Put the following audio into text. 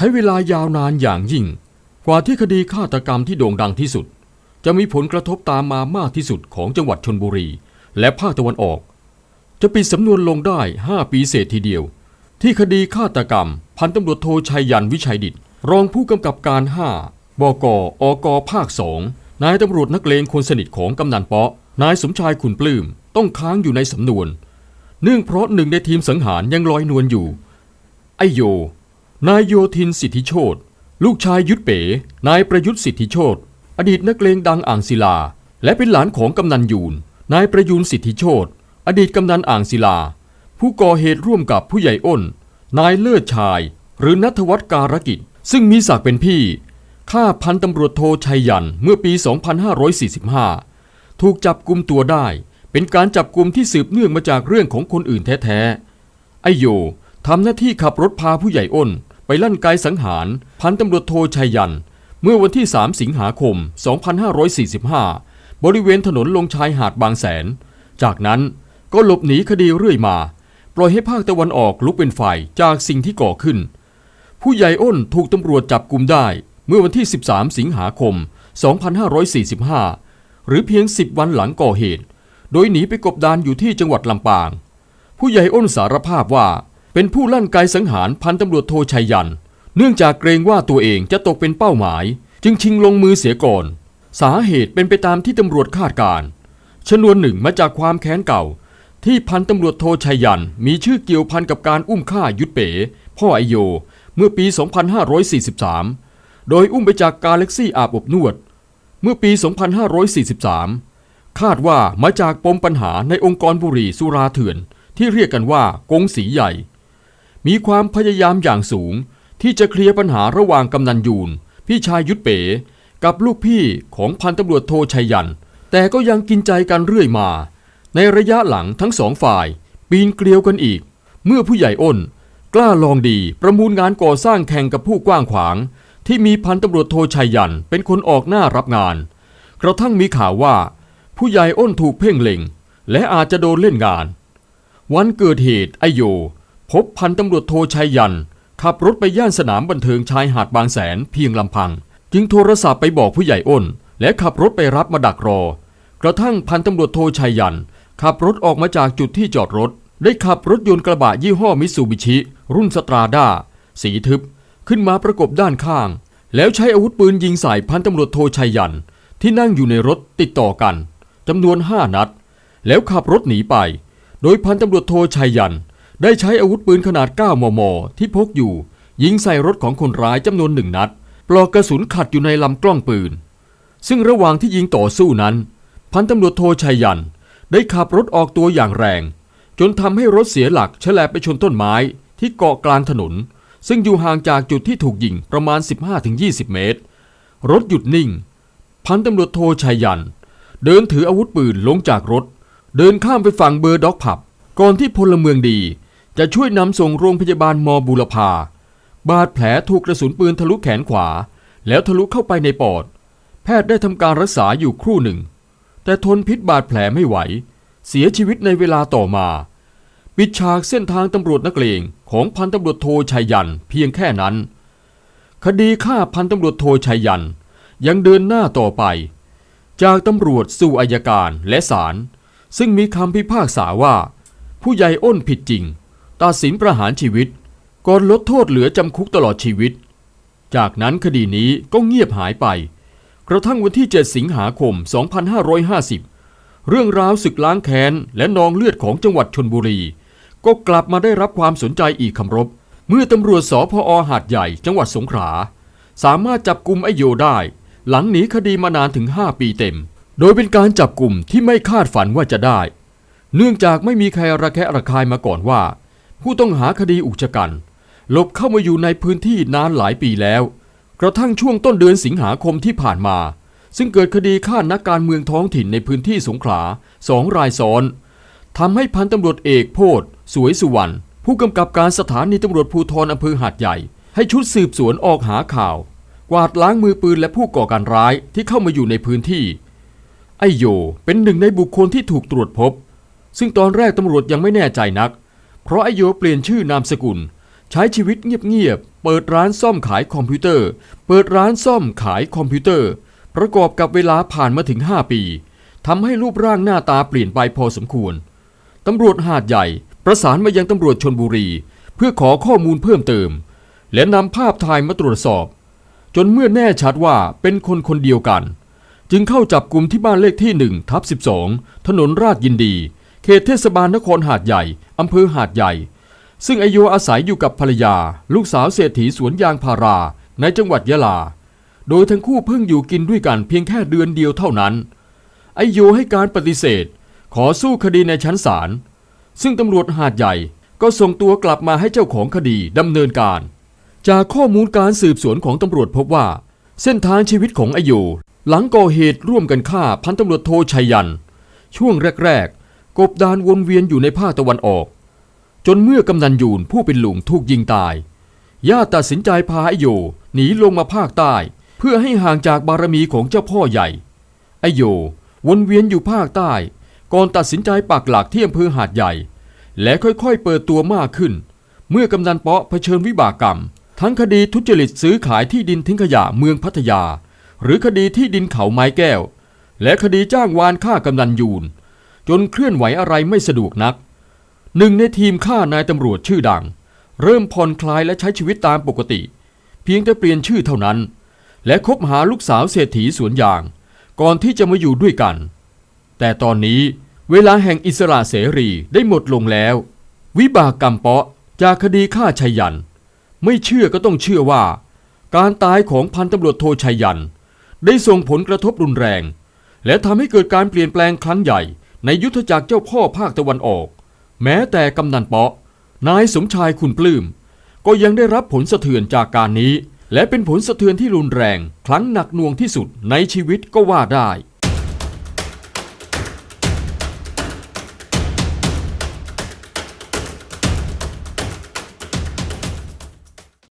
ใช้เวลายาวนานอย่างยิ่ง กว่าที่คดีฆาตกรรมที่โด่งดังที่สุด จะมีผลกระทบตามมามากที่สุดของจังหวัดชนบุรี และภาคตะวันออก จะปิดสำนวนลงได้ 5 ปีเศษทีเดียว ที่คดีฆาตกรรม พันตำรวจโทชัยยันวิชัยดิตรองผู้กำกับการ 5 บกอกภาคสองนายตำรวจนักเลงคนสนิทของกำนันเปาะ นายสมชายขุนปลื้มต้องค้างอยู่ในสำนวน เนื่องเพราะหนึ่งในทีมสังหารยังลอยนวลอยู่ ไอโย นายโยธินสิทธิโชตลูกชายยุทธเป๋ นายประยุทธ์สิทธิโชตอดีตนักเลงดังอ่างศิลา และเป็นหลานของกำนันยูน นายประยูนสิทธิโชตอดีตกำนันอ่างศิลา ผู้ก่อเหตุร่วมกับผู้ใหญ่อ้น นายเลิศชาย หรือนัทวัฒน์การกิจ ซึ่งมีศักดิ์เป็นพี่ฆ่าพันตำรวจโทชัยยันเมื่อปี 2545 ถูกจับกุมตัวได้ เป็นการจับกุมที่สืบเนื่องมาจากเรื่องของคนอื่นแท้ๆไอโยทำหน้าที่ขับรถพาผู้ใหญ่อ้น ไปลั่นไกสังหารพันตำรวจโทชัยยัน เมื่อวันที่ 3 สิงหาคม 2545 บริเวณถนนลงชายหาดบางแสน จากนั้นก็หลบหนีคดีเรื่อยมา ปล่อยให้ภาคตะวันออกลุกเป็นไฟจากสิ่งที่ก่อขึ้น ผู้ใหญ่อ้นถูกตำรวจจับกุมได้ เมื่อวันที่ 13 สิงหาคม 2545 หรือเพียง 10 วันหลังก่อเหตุ โดยหนีไปกบดานอยู่ที่จังหวัดลำปาง ผู้ใหญ่อ้นสารภาพว่า เป็นผู้ลั่นไกสังหารพันตำรวจโทชัยยัน เนื่องจากเกรงว่าตัวเองจะตกเป็นเป้าหมาย จึงชิงลงมือเสียก่อน สาเหตุเป็นไปตามที่ตำรวจคาดการ ชนวนหนึ่งมาจากความแค้นเก่า ที่พันตำรวจโทชัยยัน มีชื่อเกี่ยวพันกับการอุ้มฆ่ายุทธเป๋ พ่อไอโย เมื่อปี 2543 โดยอุ้มไปจากกาเล็กซี่อาบอบนวด เมื่อปี 2543 คาดว่ามาจากปมปัญหาในองค์กรบุรีสุราเถื่อนที่เรียกกันว่ากงสีใหญ่ มีความพยายามอย่างสูง ที่จะเคลียร์ปัญหาระหว่างกำนันยูน พี่ชายยุทธเป๋ กับลูกพี่ของพันตำรวจโทชัยยัน แต่ก็ยังกินใจกันเรื่อยมา ในระยะหลังทั้งสองฝ่าย ปีนเกลียวกันอีก เมื่อผู้ใหญ่อ้น กล้าลองดีประมูลงานก่อสร้างแข่งกับผู้กว้างขวาง ที่มีพันตำรวจโทชัยยันเป็นคนออกหน้ารับงาน กระทั่งมีข่าวว่า ผู้ใหญ่อ้นถูกเพ่งเล็งและอาจจะโดนเล่นงาน วันเกิดเหตุไอโย พบพันตำรวจโทชัยยัน ขับรถไปย่านสนามบันเทิงชายหาดบางแสนเพียงลำพัง จึงโทรศัพท์ไปบอกผู้ใหญ่อ้น และขับรถไปรับมาดักรอ กระทั่งพันตำรวจโทชัยยัน ขับรถออกมาจากจุดที่จอดรถ ได้ขับรถยนต์กระบะยี่ห้อมิตซูบิชิ รุ่นสตราด้า สีทึบ ขึ้นมาประกบด้านข้าง แล้วใช้อาวุธปืนยิงใส่พันตำรวจโทชัยยัน ที่นั่งอยู่ในรถติดต่อกันจำนวนห้านัด แล้วขับรถหนีไป โดยพันตำรวจโทชัยยัน ได้ใช้อาวุธปืนขนาด 9 มม ที่พกอยู่ ยิงใส่รถของคนร้ายจำนวนหนึ่งนัด ปลอกกระสุนขัดอยู่ในลำกล้องปืน ซึ่งระหว่างที่ยิงต่อสู้นั้น พันตำรวจโทชัยยัน ได้ขับรถออกตัวอย่างแรง จนทำให้รถเสียหลักแฉลบไปชนต้นไม้ที่เกาะกลางถนน ซึ่งอยู่ห่างจากจุดที่ถูกยิงประมาณ 15-20 เมตร รถหยุดนิ่ง พันตำรวจโทชัยยัน เดินถืออาวุธปืนลงจากรถ เดินข้ามไปฝั่งเบอร์ด็อกผับก่อนที่พลเมืองดี จะช่วยนำส่งโรงพยาบาลมบูรพา บาดแผลถูกกระสุนปืนทะลุแขนขวา แล้วทะลุเข้าไปในปอด แพทย์ได้ทำการรักษาอยู่ครู่หนึ่ง แต่ทนพิษบาดแผลไม่ไหว เสียชีวิตในเวลาต่อมา ปิดฉากเส้นทางตำรวจนักเลงของพันตำรวจโทชัยยันเพียงแค่นั้น คดีฆ่าพันตำรวจโทชัยยันยังเดินหน้าต่อไป จากตำรวจสู่อายการและศาลซึ่งมีคำพิพากษาว่า ผู้ใหญ่อ้นผิดจริง ตัดสินประหารชีวิตก่อนลดโทษเหลือจำคุกตลอดชีวิต จากนั้นคดีนี้ก็เงียบหายไป กระทั่งวันที่ 7 สิงหาคม 2550 เรื่องราวศึกล้างแค้นและนองเลือดของจังหวัดชนบุรี ก็กลับมาได้รับความสนใจอีกคำรบ เมื่อตำรวจสพอหาดใหญ่จังหวัดสงขลาสามารถจับกลุ่มไอโยได้ หลังหนีคดีมานานถึง 5 ปีเต็ม โดยเป็นการจับกลุ่มที่ไม่คาดฝันว่าจะได้ เนื่องจากไม่มีใครระแคะระคายมาก่อนว่า ผู้ต้องหาคดีอุกชะกันหลบเข้ามาอยู่ในพื้นที่นานหลายปีแล้ว กระทั่งช่วงต้นเดือนสิงหาคมที่ผ่านมา ซึ่งเกิดคดีฆ่านักการเมืองท้องถิ่นในพื้นที่สงขลาสองรายซ้อนทำให้พันตำรวจเอกโพธสวยสุวรรณผู้กำกับการสถานีตำรวจภูธรอำเภอหาดใหญ่ ให้ชุดสืบสวนออกหาข่าว กวาดล้างมือปืนและผู้ก่อการร้ายที่เข้ามาอยู่ในพื้นที่ ไอโยเป็นหนึ่งในบุคคลที่ถูกตรวจพบ ซึ่งตอนแรกตำรวจยังไม่แน่ใจนัก เพราะไอโยเปลี่ยนชื่อนามสกุล ใช้ชีวิตเงียบๆ เปิดร้านซ่อมขายคอมพิวเตอร์ เปิดร้านซ่อมขายคอมพิวเตอร์ ประกอบกับเวลาผ่านมาถึง 5 ปีทำให้รูปร่างหน้าตาเปลี่ยนไปพอสมควรตำรวจหาดใหญ่ ประสานมายังตำรวจชนบุรี เพื่อขอข้อมูลเพิ่มเติม และนำภาพถ่ายมาตรวจสอบ จนเมื่อแน่ชัดว่าเป็นคนคนเดียวกัน จึงเข้าจับกลุ่มที่บ้านเลขที่1ทับ12 ถนนราชยินดี เขตเทศบาลนครหาดใหญ่ อำเภอหาดใหญ่ ซึ่งไอโยอาศัยอยู่กับภรรยา ลูกสาวเศรษฐีสวนยางพาราในจังหวัดยะลา โดยทั้งคู่เพิ่งอยู่กินด้วยกันเพียงแค่เดือนเดียวเท่านั้นไอโยให้การปฏิเสธ ขอสู้คดีในชั้นศาล ซึ่งตำรวจหาดใหญ่ก็ส่งตัวกลับมาให้เจ้าของคดีดำเนินการ จากข้อมูลการสืบสวนของตำรวจพบว่า เส้นทางชีวิตของไอโยหลังก่อเหตุร่วมกันฆ่าพันตำรวจโทชัยยัน ช่วงแรก กบดานวนเวียนอยู่ในภาคตะวันออก จนเมื่อกำนันยูนผู้เป็นลุงถูกยิงตายญาติตัดสินใจพาไอโยหนีลงมาภาคใต้ เพื่อให้ห่างจากบารมีของเจ้าพ่อใหญ่ ไอโยวนเวียนอยู่ภาคใต้ ก่อนตัดสินใจปักหลักที่อำเภอหาดใหญ่ และค่อยๆเปิดตัวมากขึ้น เมื่อกำนันเปาะเผชิญวิบากกรรม ทั้งคดีทุจริตซื้อขายที่ดินทิ้งขยะเมืองพัทยา หรือคดีที่ดินเขาไม้แก้ว และคดีจ้างวานฆ่ากำนันยูน จนเคลื่อนไหวอะไรไม่สะดวกนัก หนึ่งในทีมฆ่านายตำรวจชื่อดัง เริ่มผ่อนคลายและใช้ชีวิตตามปกติ เพียงแต่เปลี่ยนชื่อเท่านั้น และคบหาลูกสาวเศรษฐีสวนยาง ก่อนที่จะมาอยู่ด้วยกัน แต่ตอนนี้เวลาแห่งอิสระเสรีได้หมดลงแล้ว วิบากกรรมเปาะจากคดีฆ่าชัยยัน ไม่เชื่อก็ต้องเชื่อว่า การตายของพันตำรวจโทชัยยัน ได้ส่งผลกระทบรุนแรง และทำให้เกิดการเปลี่ยนแปลงครั้งใหญ่ ในยุทธจักรเจ้าพ่อภาคตะวันออก แม้แต่กำนันเปาะ นายสมชายคุณปลื้มก็ยังได้รับผลสะเทือนจากการนี้ และเป็นผลสะเทือนที่รุนแรง ครั้งหนักหน่วงที่สุดในชีวิตก็ว่าได้